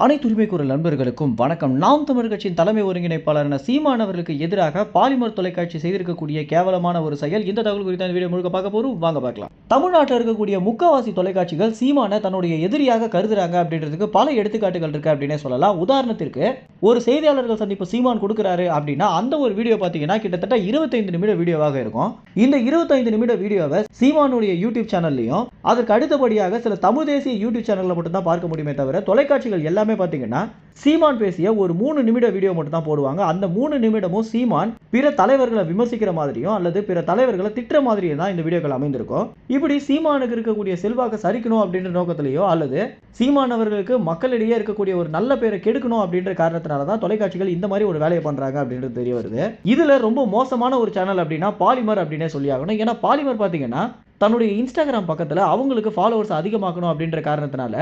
அனைத்து உரிமை குரல் நண்பர்களுக்கும் வணக்கம். நாம் தமிழர் கட்சியின் தலைமை ஒருங்கிணைப்பாளரான சீமான் அவர்களுக்கு எதிராக பாலிமர் தொலைக்காட்சி செய்திருக்கக்கூடிய கேவலமான ஒரு செயல். இந்த தகவல் குறித்த வீடியோ முழுக்க பார்க்க போறோம். வாங்க பார்க்கலாம். தமிழ்நாட்டில் இருக்கக்கூடிய முக்கவாசி தொலைக்காட்சிகள் சீமான தன்னுடைய எதிரியாக கருதுறாங்க அப்படின்றதுக்கு பல எடுத்துக்காட்டுகள் இருக்கு அப்படின்னே சொல்லலாம். உதாரணத்திற்கு ஒரு செய்தியாளர்கள் சந்திப்பு சீமான் கொடுக்குறாரு அப்படின்னா அந்த ஒரு வீடியோ பார்த்தீங்கன்னா கிட்டத்தட்ட இருபத்தைந்து நிமிட வீடியோவாக இருக்கும். இந்த இருபத்தைந்து நிமிட வீடியோவை சீமானுடைய யூடியூப் சேனல்லையும் அதற்கு அடுத்தபடியாக சில தமிழ் தேசிய யூடியூப் சேனல்ல மட்டும் தான் பார்க்க முடியுமே தவிர தொலைக்காட்சிகள் எல்லாமே பார்த்தீங்கன்னா சீமான் பேசிய ஒரு மூணு நிமிட வீடியோ மட்டும் தான் போடுவாங்க. அந்த மூணு நிமிடமும் சீமான் பிற தலைவர்களை விமர்சிக்கிற மாதிரியும் அல்லது பிற தலைவர்களை திட்டுற மாதிரியும் தான் இந்த வீடியோக்கள் அமைந்திருக்கும். இப்படி சீமானுக்கு இருக்கக்கூடிய செல்வாக்கு சரிக்கணும் அப்படின்ற நோக்கத்திலேயோ அல்லது சீமான் அவர்களுக்கு மக்களிடையே இருக்கக்கூடிய ஒரு நல்ல பேரை கெடுக்கணும் அப்படின்ற காரணத்தினால தான் தொலைக்காட்சிகள் இந்த மாதிரி ஒரு வேலையை பண்ணுறாங்க அப்படின்றது தெரிய வருது. இதில் ரொம்ப மோசமான ஒரு சேனல் அப்படின்னா பாலிமர் அப்படின்னே சொல்லி ஆகணும். ஏன்னா பாலிமர் பார்த்தீங்கன்னா தன்னுடைய இன்ஸ்டாகிராம் பக்கத்தில் அவங்களுக்கு ஃபாலோவர்ஸ் அதிகமாக்கணும் அப்படின்ற காரணத்தினால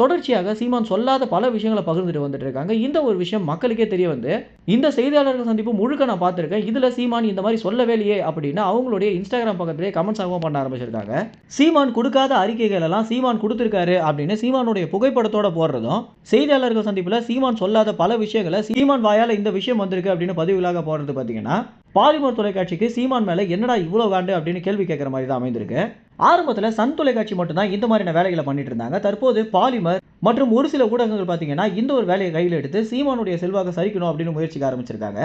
தொடர்ச்சியாக சீமான் சொல்லாத பல விஷயங்களை பகிர்ந்துட்டு வந்துட்டு இருக்காங்க. இந்த ஒரு விஷயம் மக்களுக்கே தெரிய வந்து இந்த செய்தியாளர்கள் சந்திப்பு முழுக்க நான் பார்த்துருக்கேன். இதுல சீமான் இந்த மாதிரி சொல்லவே இல்லையே அப்படின்னு அவங்களுடைய இன்ஸ்டாகிராம் பக்கத்திலே கமெண்ட்ஸ் ஆகவும் பண்ண ஆரம்பிச்சிருக்காங்க. சீமான் கொடுக்காத அறிக்கைகள் எல்லாம் சீமான் கொடுத்துருக்காரு அப்படின்னு சீமானுடைய புகைப்படத்தோட போடுறதும் செய்தியாளர்கள் சந்திப்புல சீமான் சொல்லாத பல விஷயங்களை சீமான் வாயால இந்த விஷயம் வந்திருக்கு அப்படின்னு பதிவுகளாக போடுறது பார்த்தீங்கன்னா பாலிமர் தொலைக்காட்சிக்கு சீமான் மேலே என்னடா இவ்வளோ வேண்டு அப்படின்னு கேள்வி கேட்குற மாதிரி தான் அமைந்திருக்கு. ஆரம்பத்தில் சன் தொலைக்காட்சி மட்டும்தான் இந்த மாதிரியான வேலைகளை பண்ணிட்டு இருந்தாங்க. தற்போது பாலிமர் மற்றும் ஒரு சில ஊடகங்கள் பார்த்தீங்கன்னா இந்த ஒரு வேலையை கையில் எடுத்து சீமானுடைய செல்வாக்க சரிக்கணும் அப்படின்னு முயற்சிக்க ஆரம்பிச்சிருக்காங்க.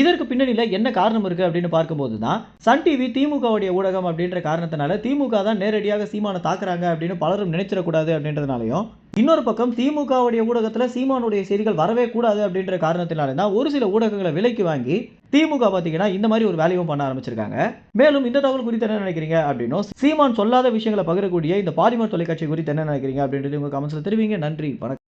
இதற்கு பின்னணியில் என்ன காரணம் இருக்குது அப்படின்னு பார்க்கும்போது தான் சன் டிவி திமுகவுடைய ஊடகம் அப்படின்ற காரணத்தினால திமுக தான் நேரடியாக சீமானை தாக்குறாங்க அப்படின்னு பலரும் நினைச்சிடக்கூடாது அப்படின்றதுனாலையும் இன்னொரு பக்கம் திமுகவுடைய ஊடகத்தில் சீமானுடைய செய்திகள் வரவே கூடாது அப்படின்ற காரணத்தினால தான் ஒரு சில ஊடகங்களை விலைக்கு வாங்கி திமுக பார்த்தீங்கன்னா இந்த மாதிரி ஒரு வேலையும் பண்ண ஆரம்பிச்சிருக்காங்க. மேலும் இந்த தகவல் குறித்து என்ன நினைக்கிறீங்க அப்படின்னும் சீமான் சொல்லாத விஷயங்களை பகிரக்கூடிய இந்த பாலிமர் தொலைக்காட்சி குறித்து என்ன நினைக்கிறீங்க அப்படின்றது உங்க கமெண்ட்ஸில் தெரிவிங்க. நன்றி வணக்கம்.